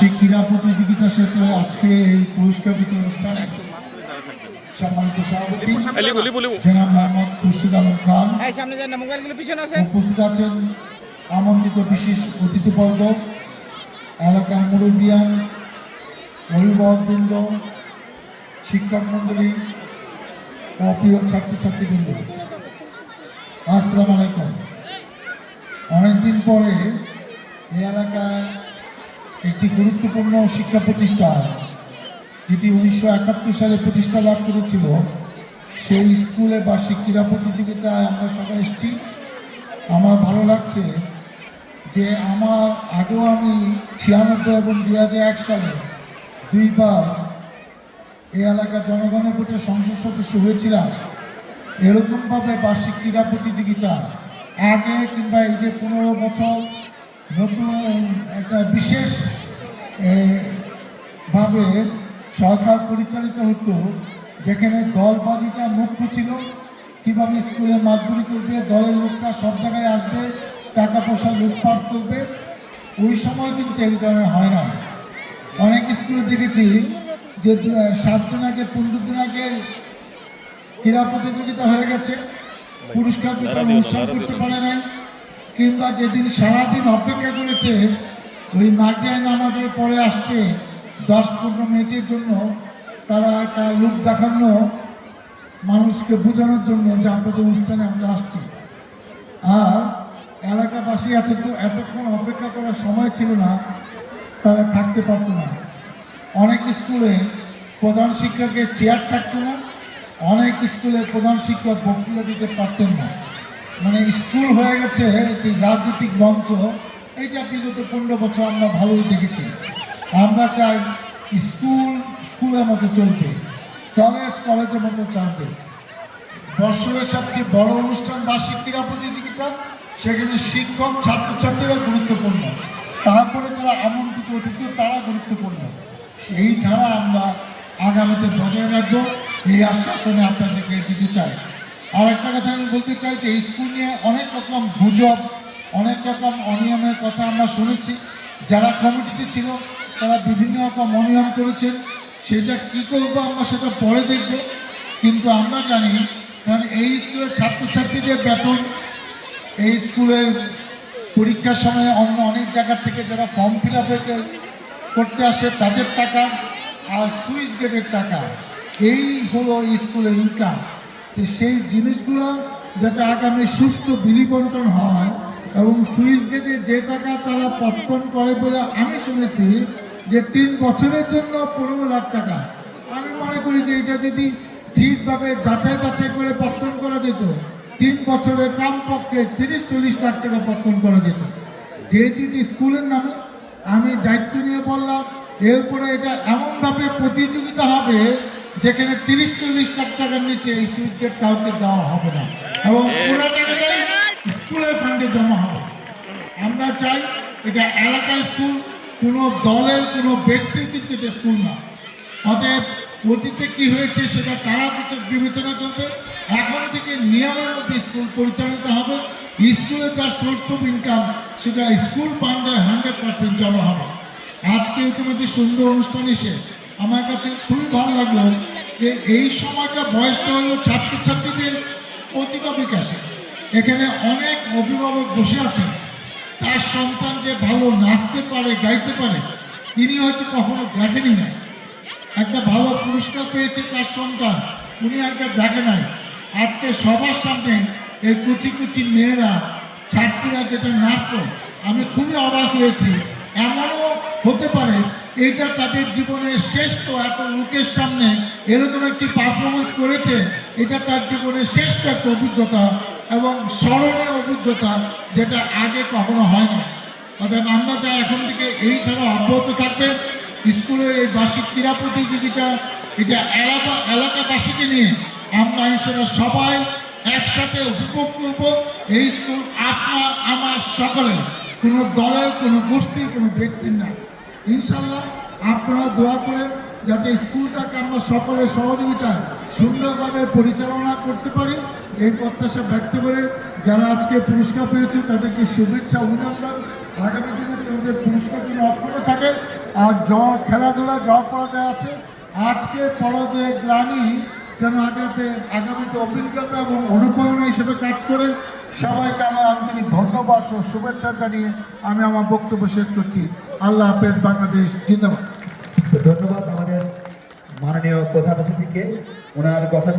বার্ষিক ক্রীড়া প্রতিযোগিতার সাথে আজকে এই পুরস্কার বিতরণ অনুষ্ঠানে। সম্মানিত সভাপতি জনাব মোহাম্মদ খুরশিদ আলম খান। উপস্থিত আছেন আমন্ত্রিত বিশেষ অতিথিবর্গ এলাকার মুরব্বিয়ান অভিভাবকবৃন্দ শিক্ষক মণ্ডলী ও প্রিয় ছাত্রছাত্রীবৃন্দ। আসসালামু আলাইকুম। অনেকদিন পরে এই এলাকায় একটি গুরুত্বপূর্ণ শিক্ষা প্রতিষ্ঠান, যেটি উনিশশো একাত্তর সালে প্রতিষ্ঠা লাভ করেছিল। সেই স্কুলে বার্ষিক ক্রীড়া প্রতিযোগিতায় আমরা সবাই এসেছি। আমার ভালো লাগছে যে আমার আগেও আমি ছিয়ানব্বই এবং দুই হাজার এক সালে দুইবার এই এলাকার জনগণের ভোটে সংসদ সদস্য হয়েছিলাম। এরকমভাবে বার্ষিক ক্রীড়া প্রতিযোগিতা আগে কিংবা এই যে পনেরো বছর নতুন একটা বিশেষ ভাবে সরকার পরিচালিত হতো যেখানে দলবাজিটা মুখ্য ছিল। কীভাবে স্কুলে মাতবুরি করবে দলের লোকটা সব জায়গায় আসবে টাকা পয়সা লুটপাট করবে ওই সময় কিন্তু এই ধরনের হয় না অনেক স্কুলে দেখেছি যে সাত দিন আগে পনেরো দিন আগে ক্রীড়া প্রতিযোগিতা হয়ে গেছে। পুরস্কার অনুষ্ঠান করতে পারে নাই। কিংবা যেদিন সারাদিন অপেক্ষা করেছে ওই মাটিয়ায় নামাজে পরে আসছে। দশ পনেরো মিনিটের জন্য তারা একটা লোক দেখানো মানুষকে বোঝানোর জন্য যে আপনাদের অনুষ্ঠানে আমরা আসছি। আর এলাকাবাসী এত এতক্ষণ অপেক্ষা করার সময় ছিল না, তারা থাকতে পারতো না। অনেক স্কুলে প্রধান শিক্ষকের চেয়ার থাকতো না, অনেক স্কুলে প্রধান শিক্ষক বক্তৃতা দিতে পারতেন না। মানে স্কুল হয়ে গেছে একটি রাজনৈতিক মঞ্চ। এইটা বিগত পনেরো বছর আমরা ভালোই দেখেছি, আমরা চাই স্কুল, স্কুলের মতো চলবে কলেজ কলেজের মতো চলবে বৎসরের সবচেয়ে বড় অনুষ্ঠান বার্ষিক ক্রীড়া প্রতিযোগিতা, সেখানে শিক্ষক, ছাত্রছাত্রীরা গুরুত্বপূর্ণ। তারপরে যারা আমন্ত্রিত অতিথি, তারা গুরুত্বপূর্ণ। সেই ধারা আমরা আগামীতে বজায় রাখব। এই আশ্বাসনে আপনাদেরকে দিতে চাই। আর একটা কথা আমি বলতে চাই যে স্কুল নিয়ে অনেক রকম গুজব অনেক রকম অনিয়মের কথা আমরা শুনেছি। যারা কমিটিতে ছিল, তারা বিভিন্ন রকম অনিয়ম করেছেন। সেটা কি করব আমরা সেটা পরে দেখব। কিন্তু আমরা জানি, কারণ এই স্কুলের ছাত্রছাত্রীদের বেতন, এই স্কুলের পরীক্ষার সময় অন্য অনেক জায়গা থেকে যারা ফর্ম ফিল করতে আসে, তাদের টাকা আর সুইচ গেটের টাকা, এই হলো স্কুলের ইনকাম সেই জিনিসগুলো যাতে আগামী সুষ্ঠু বিলি বন্টন হয় এবং সুইচ গেটে যে টাকা তারা পত্তন করে বলে আমি শুনেছি যে তিন বছরের জন্য পনেরো লাখ টাকা। আমি মনে করি যে এটা যদি ঠিকভাবে যাচাই বাছাই করে পত্তন করা যেত, তিন বছরে কমপক্ষে তিরিশ, চল্লিশ লাখ টাকা পত্তন করা যেত। যেহেতু স্কুলের নামে, আমি দায়িত্ব নিয়ে বললাম, এরপরে এটা এমনভাবে প্রতিযোগিতা হবে যেখানে তিরিশ, চল্লিশ লাখ টাকার নিচে এই সুইচ গেট কাউকে দেওয়া হবে না। এবং পুরো টাকাটাই স্কুলের ফান্ডে জমা হবে। আমরা চাই এটা এলাকার স্কুল, কোনো দলের, কোনো ব্যক্তির কিন্তু এটা স্কুল না। অতএব অতীতে কি হয়েছে সেটা তারা বিবেচনা করবে। এখন থেকে নিয়মের মধ্যে স্কুল পরিচালিত হবে। স্কুলে যার সোর্স অফ ইনকাম সেটা স্কুল ফান্ডে হান্ড্রেড পার্সেন্ট জমা হবে। আজকে ইতিমধ্যে সুন্দর অনুষ্ঠান এসে আমার কাছে খুবই ভালো লাগল যে এই সময়টা বয়সটা হলো ছাত্রছাত্রীদের প্রতিভা বিকাশে এখানে অনেক অভিভাবক বসে আছেন। তার সন্তান যে ভালো নাচতে পারে, গাইতে পারে, তিনি হয়তো কখনো দেখেনি না। একটা ভালো পুরস্কার পেয়েছে তার সন্তান, উনি একটা দেখে নাই। আজকে সবার সামনে এই কুচি কুচি মেয়েরা, ছাত্রীরা যেটা নাচতো, আমি খুবই অবাক হয়েছি। এমনও হতে পারে, এটা তাদের জীবনের শ্রেষ্ঠ এত লোকের সামনে এরকম একটি পারফরমেন্স করেছে, এটা তার জীবনের শ্রেষ্ঠ একটা অভিজ্ঞতা। এবং স্মরণীয় অভিজ্ঞতা যেটা আগে কখনো হয় না অর্থাৎ আমরা চাই এখন থেকে এই ধারা অব্যাহত থাকবে। স্কুলের এই বার্ষিক ক্রীড়া প্রতিযোগিতা, এটা এলাকা, এলাকাবাসীকে নিয়ে আমরা হিসেবে সবাই একসাথে উপভোগ করব। এই স্কুল আপনার, আমার সকলের। কোনো দলের, কোনো গোষ্ঠীর, কোনো ব্যক্তির না। ইনশাল্লাহ আপনারা দোয়া করেন যাতে স্কুলটাকে আমরা সকলের সহযোগিতায় সুন্দরভাবে পরিচালনা করতে পারি এই প্রত্যাশা ব্যক্ত করে যারা আজকে পুরস্কার পেয়েছে তাদেরকে শুভেচ্ছা অভিনন্দন। আগামী দিনে তোমাদের পুরস্কার জন্য অক্ষত থাকে। আর জ্বর খেলাধুলা জ্বর পরাজয় আছে। আজকে পরাজয়ের গ্লানি যেন আগাতে, আগামীতে অভিজ্ঞতা এবং অনুপ্রেরণা হিসেবে কাজ করে। সবাইকে আমার আন্তরিক ধন্যবাদ ও শুভেচ্ছা জানিয়ে আমি আমার বক্তব্য শেষ করছি। আল্লাহ হাফেজ, বাংলাদেশ জিন্দাবাদ। ধন্যবাদ আমাদের মাননীয় প্রধান অতিথিকে। ওনার গঠন